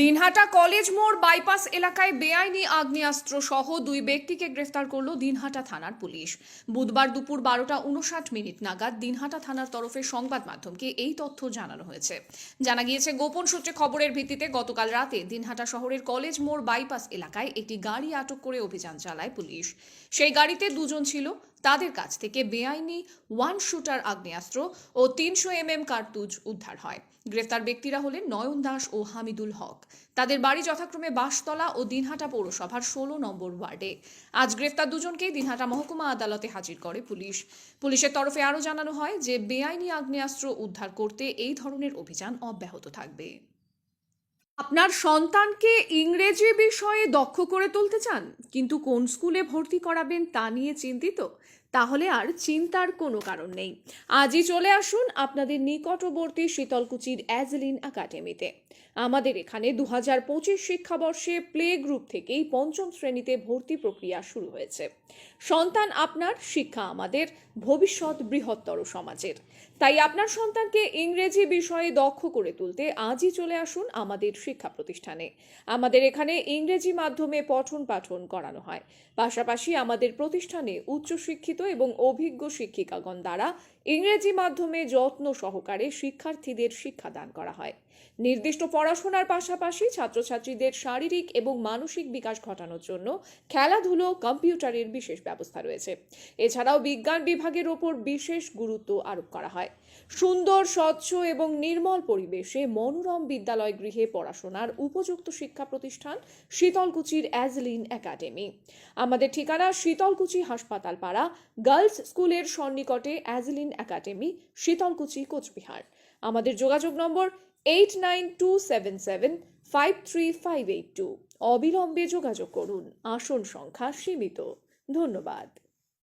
Dinhata college মোড় bypass এলাকায় বেআইনি আগ্নেয়াস্ত্র সহ দুই ব্যক্তিকে গ্রেফতার করল দিনহাটা থানার পুলিশ। বুধবার দুপুর বারোটা উনষাট মিনিট নাগাদ দিনহাটা থানার তরফে সংবাদ মাধ্যমকে এই তথ্য জানানো হয়েছে। জানা গিয়েছে, গোপন সূত্রে খবরের ভিত্তিতে গতকাল রাতে দিনহাটা শহরের কলেজ মোড় বাইপাস এলাকায় একটি গাড়ি আটক করে অভিযান চালায় পুলিশ। সেই গাড়িতে দুজন ছিল তাদের কাছ থেকে বেআইনি ওয়ান শুটার আগ্নেয়াস্ত্র ও তিনশো এম এম কার্তুজ উদ্ধার হয়। গ্রেফতার ব্যক্তিরা হলেন নয়ন দাস ও হামিদুল হক। তাদের বাড়ি যথাক্রমে বাঁশতলা ও দিনহাটা পৌরসভার ষোলো নম্বর ওয়ার্ডে। আজ গ্রেফতার দুজনকেই দিনহাটা মহকুমা আদালতে হাজির করে পুলিশ। পুলিশের তরফে আরও জানানো হয় যে, বেআইনি আগ্নেয়াস্ত্র উদ্ধার করতে এই ধরনের অভিযান অব্যাহত থাকবে। আপনার সন্তানকে ইংরেজি বিষয়ে দক্ষ করে তুলতে চান, কিন্তু কোন স্কুলে ভর্তি করাবেন তা নিয়ে চিন্তিত? তাহলে আর চিন্তার কোনো কারণ নেই। আজই চলে আসুন আপনাদের নিকটবর্তী শীতলকুচির অ্যাজলিন একাডেমিতে। আমাদের এখানে দু হাজার পঁচিশ শিক্ষাবর্ষে প্লে গ্রুপ থেকেই পঞ্চম শ্রেণীতে ভর্তি প্রক্রিয়া শুরু হয়েছে। সন্তান আপনার, শিক্ষা আমাদের, ভবিষ্যৎ বৃহত্তর সমাজের। তাই আপনার সন্তানকে ইংরেজি বিষয়ে দক্ষ করে তুলতে আজই চলে আসুন আমাদের শিক্ষা প্রতিষ্ঠানে। আমাদের এখানে ইংরেজি মাধ্যমে পঠন পাঠন করানো হয়। পাশাপাশি আমাদের প্রতিষ্ঠানে উচ্চশিক্ষিত এবং অভিজ্ঞ শিক্ষিকাগণ দ্বারা ইংরেজি মাধ্যমে যত্ন সহকারে শিক্ষার্থীদের শিক্ষাদান করা হয়। নির্দিষ্ট পড়াশোনার পাশাপাশি ছাত্রছাত্রীদের শারীরিক এবং মানসিক বিকাশ ঘটানোর জন্য খেলাধুলো, কম্পিউটারের বিশেষ ব্যবস্থা রয়েছে। এছাড়াও বিজ্ঞান বিভাগের ওপর বিশেষ গুরুত্ব আরোপ করা হয়। সুন্দর, স্বচ্ছ এবং নির্মল পরিবেশে মনোরম বিদ্যালয় গৃহে পড়াশোনার উপযুক্ত শিক্ষা প্রতিষ্ঠান শীতলকুচির অ্যাজলিন একাডেমি। আমাদের ঠিকানা শীতলকুচি হাসপাতাল পাড়া গার্লস স্কুলের সন্নিকটে অ্যাজলিন একাডেমি, শীতলকুচি, কোচবিহার। আমাদের যোগাযোগ number eight nine two seven seven, five three five eight two. অবিলম্বে যোগাযোগ করুন। আসন সংখ্যা সীমিত। ধন্যবাদ।